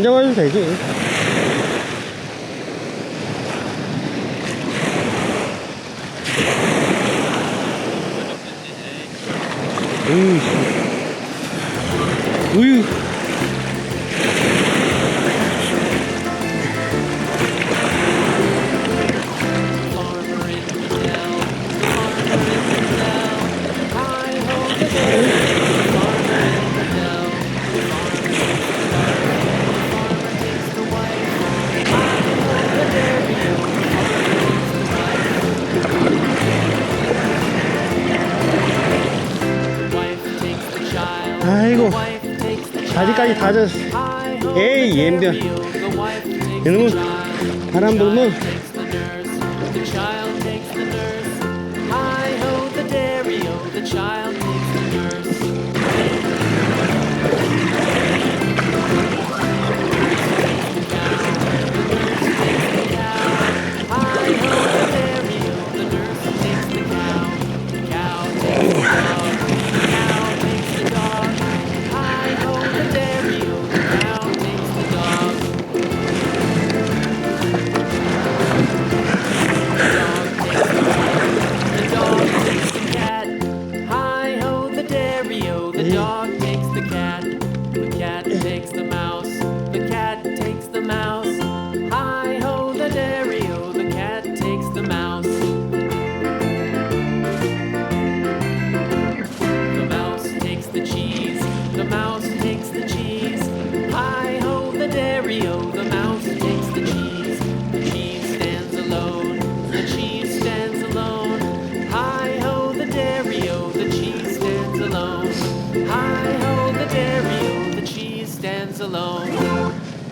만져봐도 되지. 으이. 바지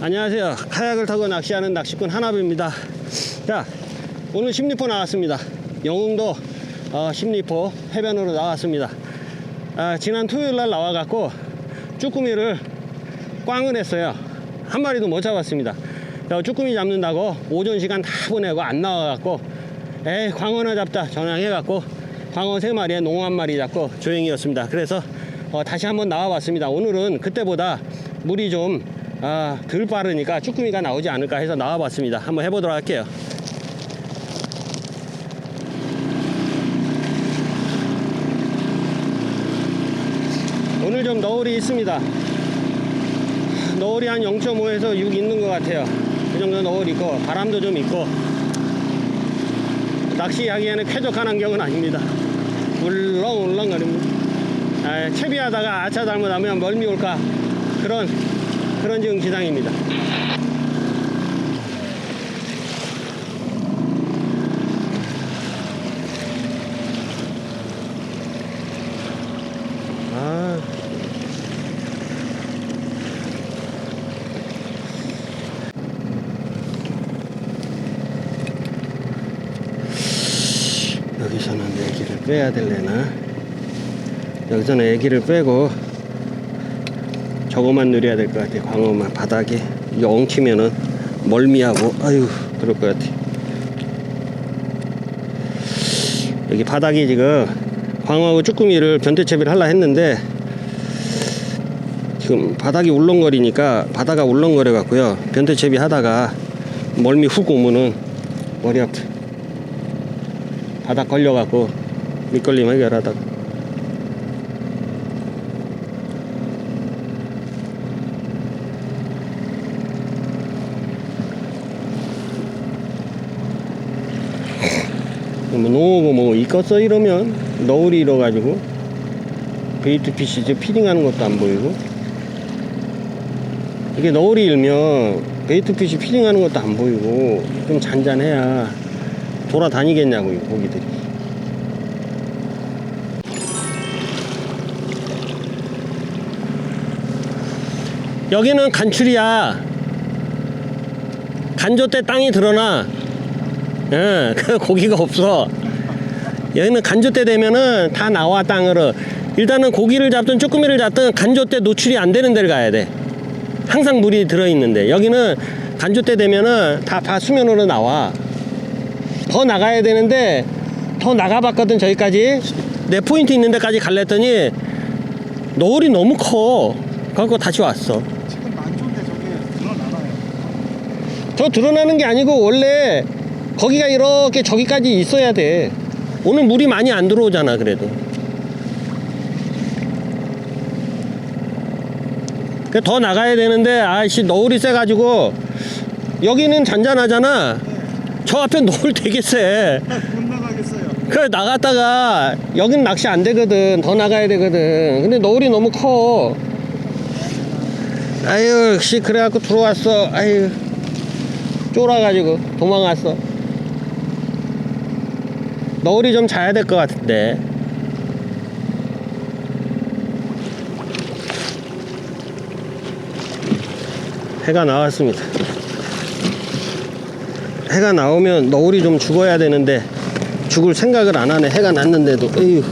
안녕하세요. 카약을 타고 낚시하는 낚시꾼 하나비입니다. 자, 오늘 십리포 나왔습니다. 영흥도 어, 십리포 해변으로 나왔습니다. 아, 지난 토요일 날 나와갖고 쭈꾸미를 꽝을 했어요. 한 마리도 못 잡았습니다. 자, 쭈꾸미 잡는다고 오전 시간 다 보내고 안 나와갖고 에이 광어나 잡다 전화해갖고 광어 세 마리에 농어 한 마리 잡고 조용히였습니다. 그래서 어, 다시 한번 나와봤습니다. 오늘은 그때보다 물이 좀 아, 덜 빠르니까 쭈꾸미가 나오지 않을까 해서 나와봤습니다. 한번 해보도록 할게요. 오늘 좀 너울이 있습니다. 너울이 한 0.5에서 6 있는 것 같아요. 그 정도 너울 있고 바람도 좀 있고 낚시하기에는 쾌적한 환경은 아닙니다. 울렁울렁거립니다. 아, 채비하다가 아차 잘못하면 멀미 올까 그런 그런 지금 기상입니다. 아. 여기서는 애기를 빼야 될래나? 여기서는 애기를 빼고 저거만 누려야 될 것 같아. 광어만 바닥에 엉키면은 멀미하고 아유 그럴 것 같아. 여기 바닥이 지금 광어하고 쭈꾸미를 변태채비를 하려 했는데 지금 바닥이 울렁거리니까 바다가 울렁거려 갖고요. 변태채비 하다가 멀미 훅 오면은 머리 아프. 바닥 걸려 갖고 밑걸림 해결하다가 뭐 농어고 뭐 익었어 이러면 너울이 일어가지고 베이트 피시 이제 피딩하는 것도 안 보이고. 이게 너울이 일면 베이트 피시 피딩하는 것도 안 보이고 좀 잔잔해야 돌아다니겠냐고 이 고기들이. 여기는 간출이야. 간조 때 땅이 드러나. 예, 그 고기가 없어. 여기는 간조 때 되면은 다 나와 땅으로. 일단은 고기를 잡든 쭈꾸미를 잡든 간조 때 노출이 안 되는 데를 가야 돼. 항상 물이 들어 있는데 여기는 간조 때 되면은 다바 수면으로 나와. 더 나가야 되는데 더 나가봤거든 저기까지 내 포인트 있는 데까지 갈랬더니 노을이 너무 커. 그래서 다시 왔어. 지금 만조인데 저게 드러나. 저 드러나는 게 아니고 원래 거기가 이렇게 저기까지 있어야 돼. 오늘 물이 많이 안 들어오잖아 그래도. 그더 나가야 되는데 아씨 너울이 세가지고 여기는 잔잔하잖아. 저 앞에 너울 되게 세. 못 나가겠어요. 그 나갔다가 여긴 낚시 안 되거든. 더 나가야 되거든. 근데 너울이 너무 커. 아유, 역시 그래갖고 들어왔어. 아유, 쫄아가지고 도망갔어. 너울이 좀 자야 될 것 같은데. 해가 나왔습니다. 해가 나오면 너울이 좀 죽어야 되는데 죽을 생각을 안 하네. 해가 났는데도. 에휴.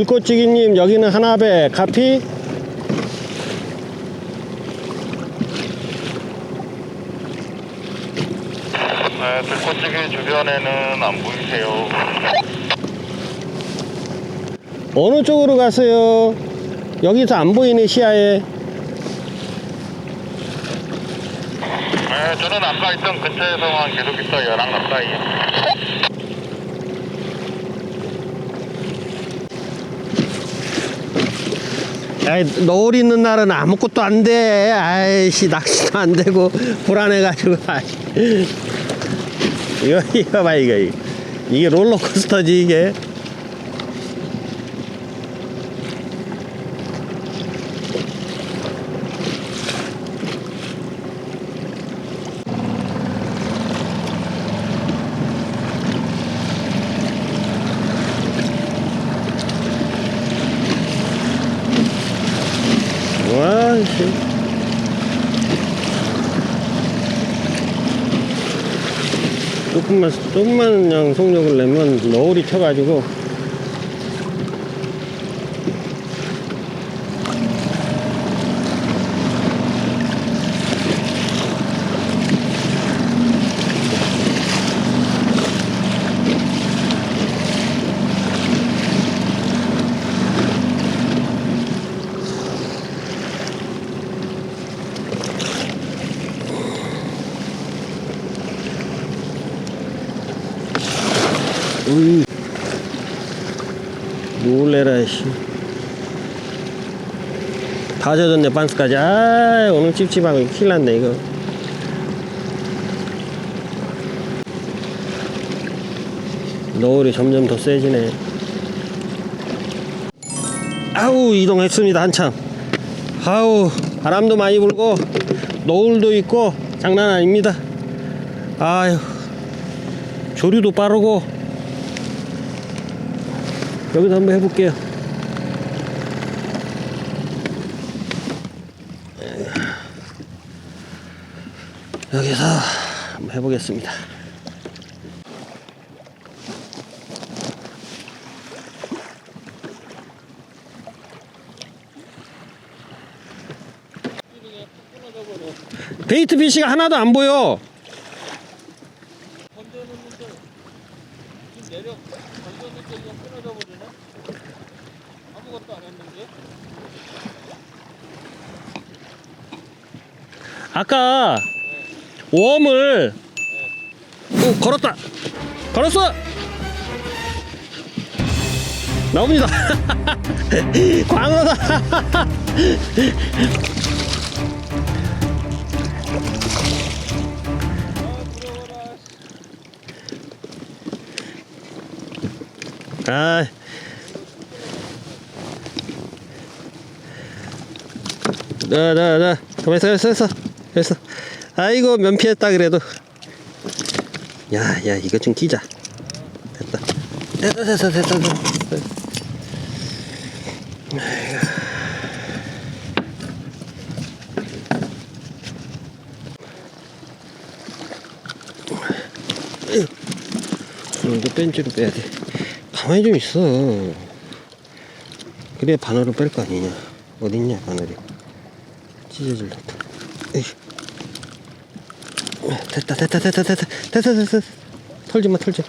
들꽃찌기님 여기는 하나배 카피 네, 들꽃찌개 주변에는 안 보이세요. 어느 쪽으로 가세요? 여기서 안 보이네 시야에 네, 저는 아까 있던 근처에서만 계속 있어요. 랑 가까이. 아이 너울 있는 날은 아무것도 안 돼 아이씨 낚시도 안 되고 불안해가지고 아이. 이거 이거 봐 이거 이거. 이게 롤러코스터지 이게 와씨 조금만 조금만 그냥 속력을 내면 너울이 쳐가지고 으이 놀래라 씨. 다 젖었네 반스까지. 아 오늘 찝찝하고 큰일 났네 이거. 노을이 점점 더 세지네. 아우 이동했습니다 한참. 아우 바람도 많이 불고 노을도 있고 장난 아닙니다. 아유 조류도 빠르고. 여기서 한번 해볼게요. 여기서 한번 해보겠습니다. 베이트 피시가 하나도 안 보여. 아까 웜을 오 걸었다. 걸었어! 나옵니다. 광어다. 아. 나 나 나. 가만 있어 있어 있어 있어 아이고 면피했다 그래도 야야 이거 좀 끼자 됐다 됐다 됐다 됐다 됐다 아이고. 이거 벤치로 빼야 돼 가만히 좀 있어. 그래 바늘을 뺄 거 아니냐. 어딨냐 바늘이. 찢어질다. 에이. 됐다 됐다 됐다 됐다 됐다 됐다. 털지 마 털지. 자.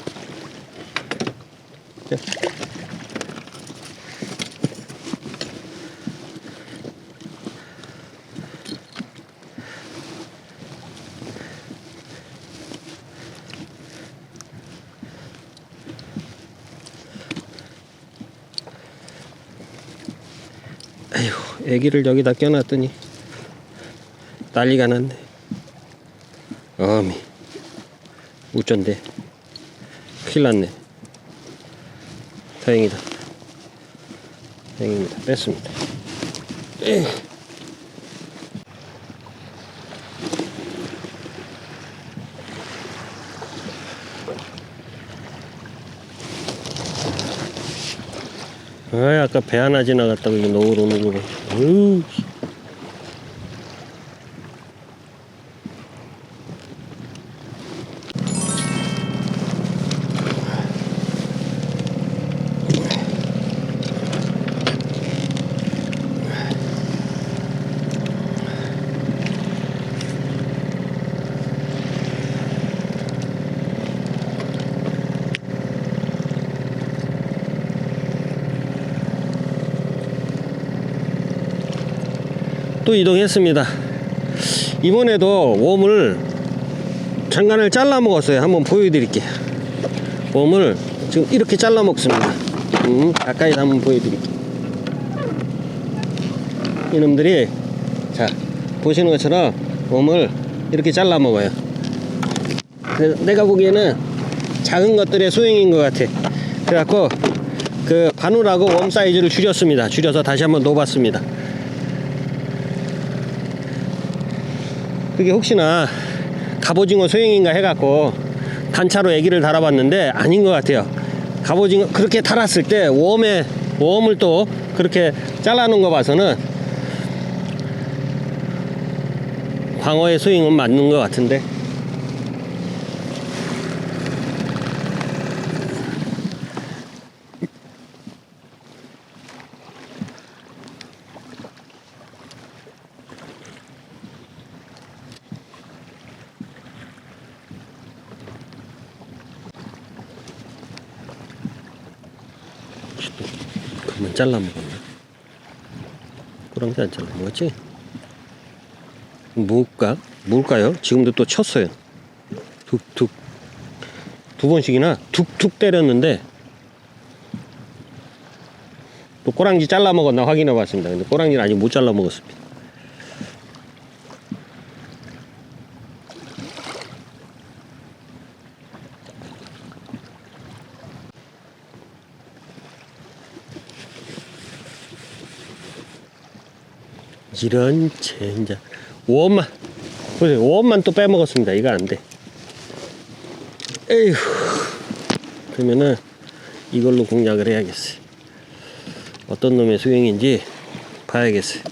아이고 애기를 여기다 껴놨더니 난리가 났네 어미 우쩐데. 큰일 났네. 다행이다. 다행입니다. 뺐습니다. 에이. 아, 아까 배 하나 지나갔다고 이거 노을 오는 거 봐. 또 이동했습니다. 이번에도 웜을 장간을 잘라 먹었어요. 한번 보여드릴게요. 웜을 지금 이렇게 잘라 먹습니다. 음, 가까이 한번 보여드릴게요. 이놈들이 자 보시는 것처럼 웜을 이렇게 잘라 먹어요. 내가 보기에는 작은 것들의 소행인 것 같아. 그래갖고 그 바늘하고 웜 사이즈를 줄였습니다. 줄여서 다시 한번 놓아봤습니다. 그게 혹시나 갑오징어 소형인가 해갖고 단차로 애기를 달아봤는데 아닌 것 같아요. 갑오징어 그렇게 달았을 때 웜에 웜을 또 그렇게 잘라놓은 거 봐서는 광어의 스윙은 맞는 것 같은데 그만 잘라 먹었나? 꼬랑지 안 잘라 먹었지? 뭘까? 뭘까요? 지금도 또 쳤어요. 툭툭 두 번씩이나 툭툭 때렸는데 또 꼬랑지 잘라 먹었나 확인해 봤습니다. 근데 꼬랑지는 아직 못 잘라 먹었습니다. 이런 젠장 원만 보세요 원만 또 빼먹었습니다. 이거 안돼. 에휴. 그러면은 이걸로 공략을 해야겠어요. 어떤 놈의 수행인지 봐야겠어요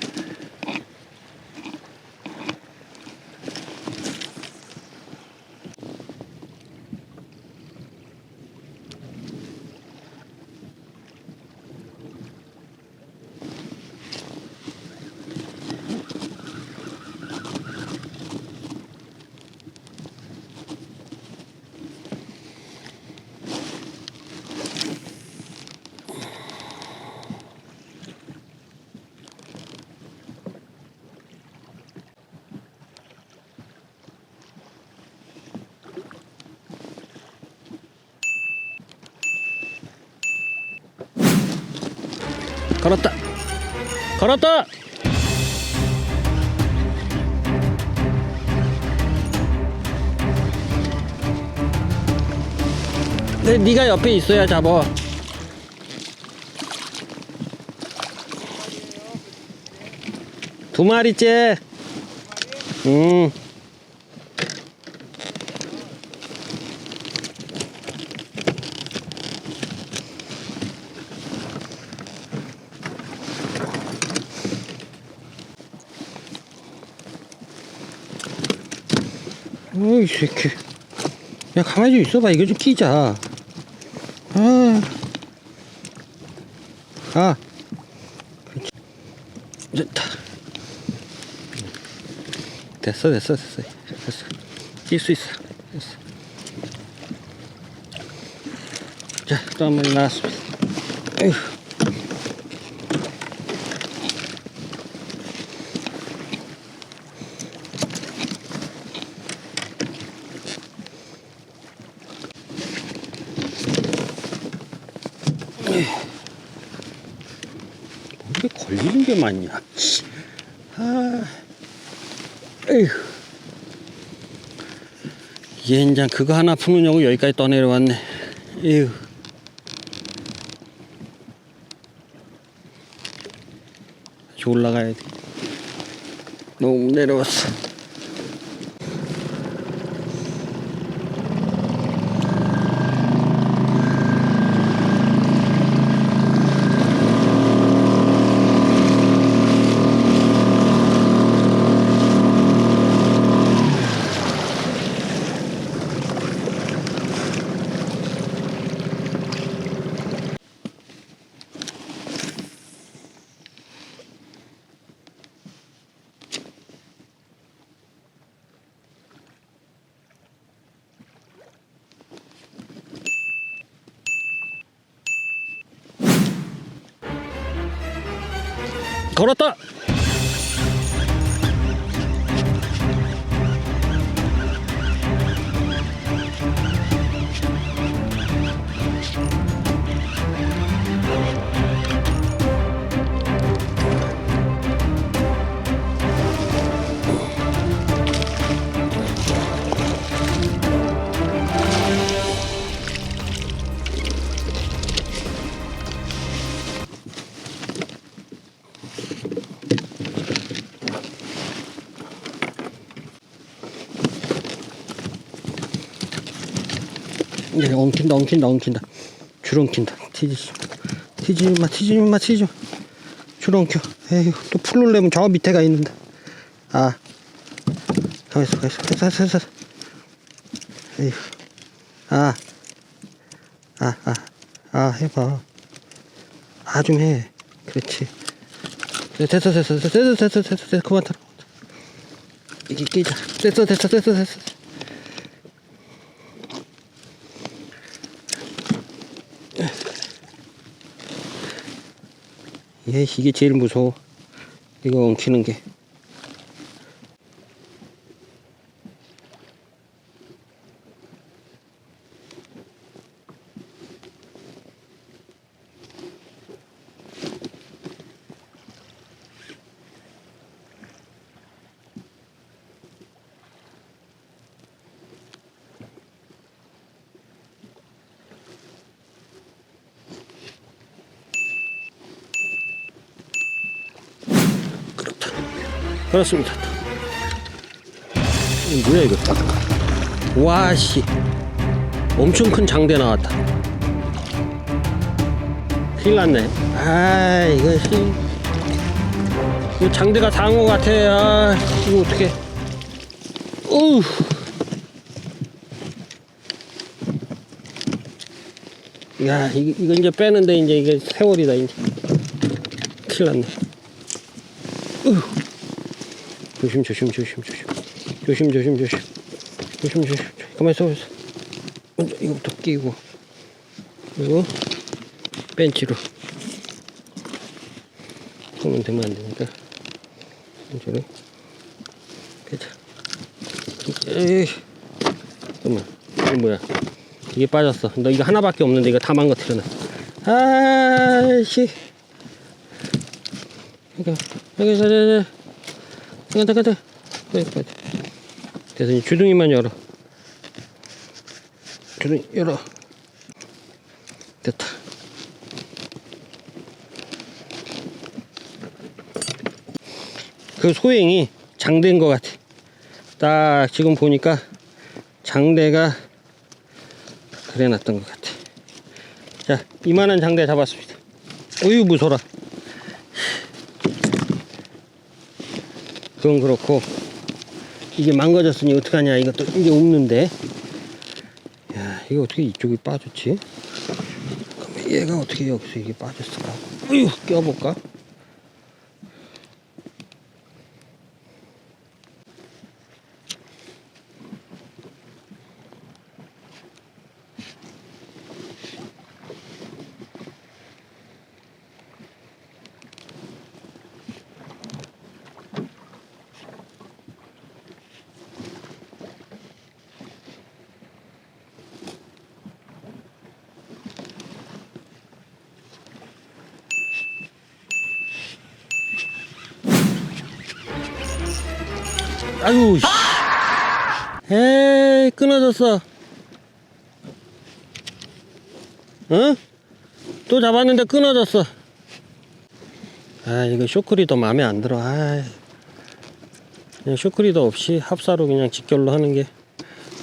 네, 네가 옆에 있어야 잡아 두 마리째. 음. 어이 새끼. 야 가만히 좀 있어봐. 이거 좀 끼자 아 아. 그렇지. 좋다. 됐어, 됐어, 됐어. 됐어. 뛸 수 있어. 됐어. 자, 또 한 마리 나왔습니다. 에휴. 많냐? 아, 에휴. 얘인장 그거 하나 푸느냐고 여기까지 떠내려왔네. 에휴. 올라가야 돼. 너무 내려왔어. 取れた 엉킨다, 엉킨다, 엉킨다. 줄 엉킨다. 티지, 티지 마, 티지 마, 티지 마. 줄 엉켜. 에휴, 또 풀르려면 저 밑에가 있는데. 아, 가만있어, 가만있어. 됐어, 됐어. 에휴, 아, 아, 아, 아, 해봐. 아, 좀 해. 그렇지. 됐어, 됐어, 됐어, 됐어, 됐어, 됐어. 그만 타라. 이게 끼자. 됐어, 됐어, 됐어, 됐어. 예, 이게 제일 무서워. 이거 엉키는 게. 그렇습니다. 뭐야 이거? 와 씨, 엄청 큰 장대 나왔다. 큰일 났네. 아 이거 씨, 이거 장대가 다온 것 같아. 아 이거 어떻게? 어우. 야, 이거, 이거 이제 빼는데 이제 이게 세월이다 이제. 큰일 났네. 조심 조심 조심 조심. 조심 조심 조심. 조심 조심. 가만 있어 있어. 먼저 이거부터 끼고. 그리고 벤치로. 그러면 되면 안 되니까. 벤치로. 괜찮아. 에이. 잠깐만. 이거 뭐야? 이게 빠졌어. 너 이거 하나밖에 없는데 이거 다 망가뜨려놔 아씨. 그러니까 여기 저, 저, 빨리. 됐어, 이제 주둥이만 열어. 주둥이 열어. 됐다. 그 소행이 장대인 것 같아. 딱 지금 보니까 장대가 그래 놨던 것 같아. 자, 이만한 장대 잡았습니다. 어유 무서라. 그건 그렇고 이게 망가졌으니 어떡하냐 이것도 이제 없는데 야 이거 어떻게 이쪽이 빠졌지 얘가 어떻게 여기서 이게 빠졌을까? 어휴, 껴볼까? 아유, 씨. 에이, 끊어졌어. 응? 또 잡았는데 끊어졌어. 아, 이거 쇼크리더 마음에 안 들어. 아, 그냥 쇼크리더 없이 합사로 그냥 직결로 하는 게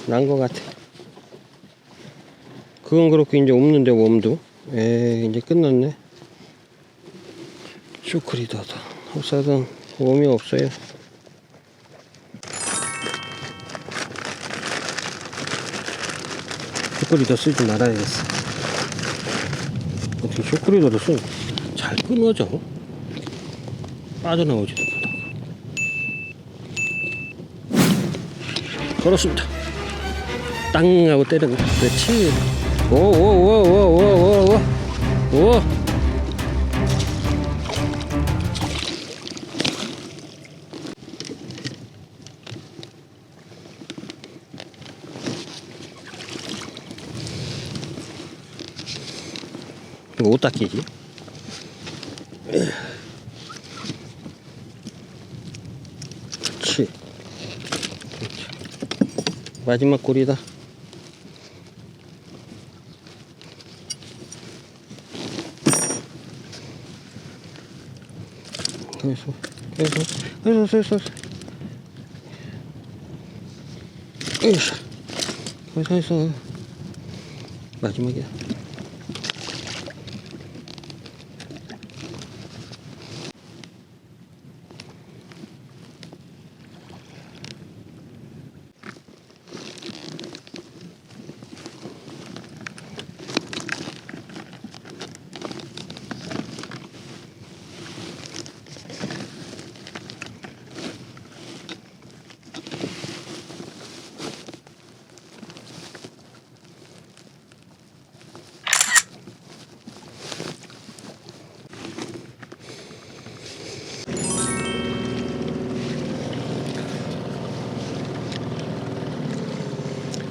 나은 것 같아. 그건 그렇고 이제 없는데 웜도. 에이, 이제 끝났네. 쇼크리더도 합사든 웜이 없어요. 쇼크리더 쓰지 말아야겠어. 어떻게 쇼크리더를 써? 잘 끊어져. 빠져나오지도 못하고. 그렇습니다. 땅 하고 때리고. 그렇지. 오오오오오오오오. 닦이기. 그렇지. 그렇지. 마지막 고리다. 계속, 계속, 계속, 계속. 으쌰. 거기서 마지막이야.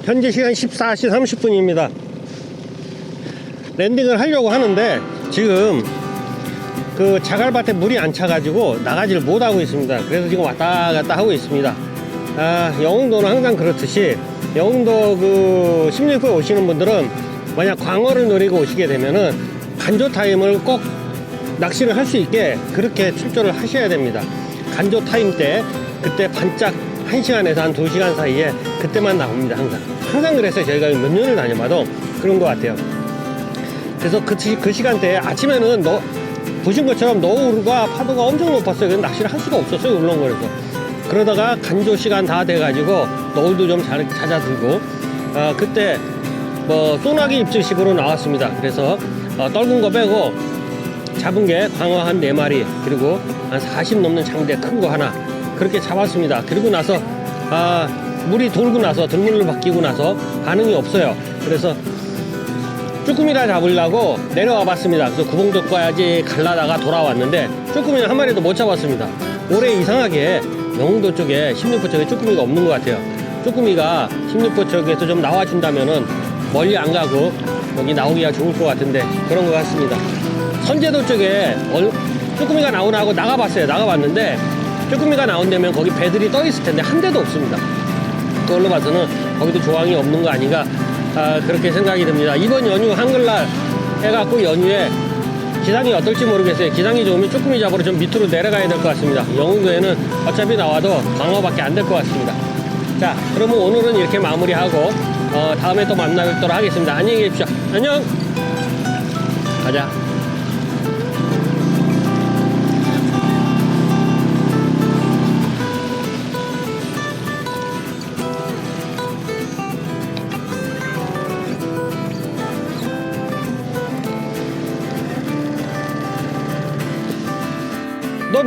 현재 시간 14시 30분입니다. 랜딩을 하려고 하는데 지금 그 자갈밭에 물이 안 차가지고 나가지를 못하고 있습니다. 그래서 지금 왔다 갔다 하고 있습니다. 아, 영흥도는 항상 그렇듯이 영흥도 그 심리포에 오시는 분들은 만약 광어를 노리고 오시게 되면은 간조 타임을 꼭 낚시를 할 수 있게 그렇게 출조를 하셔야 됩니다. 간조 타임 때 그때 반짝 1시간에서 한 2시간 사이에 그때만 나옵니다. 항상. 항상 그래서 저희가 몇 년을 다녀봐도 그런 것 같아요. 그래서 그, 시- 그 시간대에 아침에는 너, 보신 것처럼 너울과 파도가 엄청 높았어요. 그래서 낚시를 할 수가 없었어요. 울렁거려서. 그러다가 간조 시간 다 돼가지고 너울도 좀 잘, 잦아들고 아, 그때 뭐 소나기 입질식으로 나왔습니다. 그래서 어, 떨군 거 빼고 잡은 게 광어 한 네마리 그리고 한 40 넘는 장대 큰 거 하나 그렇게 잡았습니다. 그리고 나서 아, 물이 돌고 나서 들물로 바뀌고 나서 반응이 없어요. 그래서 쭈꾸미를 잡으려고 내려와 봤습니다. 그래서 구봉도 까지 갈라다가 돌아왔는데 쭈꾸미는 한 마리도 못 잡았습니다. 올해 이상하게 영흥도 쪽에 십리포 쪽에 쭈꾸미가 없는 것 같아요. 쭈꾸미가 십리포 쪽에서 좀 나와준다면은 멀리 안 가고 여기 나오기가 좋을 것 같은데 그런 것 같습니다. 선제도 쪽에 얼- 쭈꾸미가 나오나 하고 나가봤어요. 나가봤는데 쭈꾸미가 나온다면 거기 배들이 떠 있을 텐데 한 대도 없습니다. 그걸로 봐서는 거기도 조항이 없는 거 아닌가 아, 그렇게 생각이 듭니다. 이번 연휴 한글날 해갖고 연휴에 기상이 어떨지 모르겠어요. 기상이 좋으면 쭈꾸미 잡으러 좀 밑으로 내려가야 될 것 같습니다. 영흥도에는 어차피 나와도 광어밖에 안 될 것 같습니다. 자, 그러면 오늘은 이렇게 마무리하고 어, 다음에 또 만나뵙도록 하겠습니다. 안녕히 계십시오. 안녕. 가자.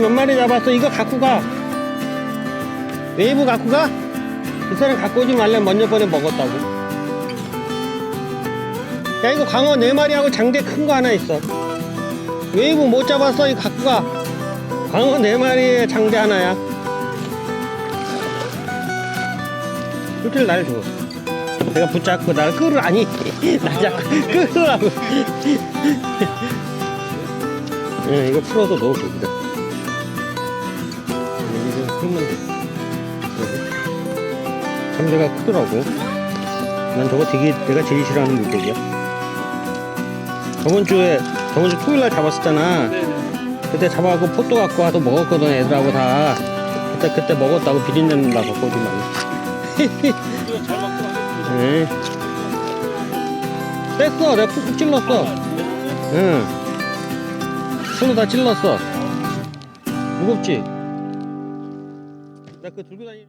몇 마리 잡았어? 이거 갖고 가. 웨이브 갖고 가? 그 사람 갖고 오지 말래. 먼저 번에 먹었다고. 야, 이거 광어 네 마리하고 장대 큰 거 하나 있어. 웨이브 못 잡았어? 이거 갖고 가. 광어 네 마리에 장대 하나야. 이렇게 날 줘. 내가 붙잡고 날 끌으라니. 나 자꾸 끌으라고. 응, 이거 풀어서 넣어 거기다. 여기. 참새가 크더라고. 난 저거 되게 내가 제일 싫어하는 물고기야. 저번 주에 저번 주 토요일 날 잡았었잖아. 그때 잡아갖고 포도 갖고 와서 먹었거든 애들하고 다. 그때 그때 먹었다고 비린내 나서 거짓 말이야. 네. 뺐어. 내가 푹푹 찔렀어. 응. 손으로 다 찔렀어. 무겁지? 나 그거 들고 다니.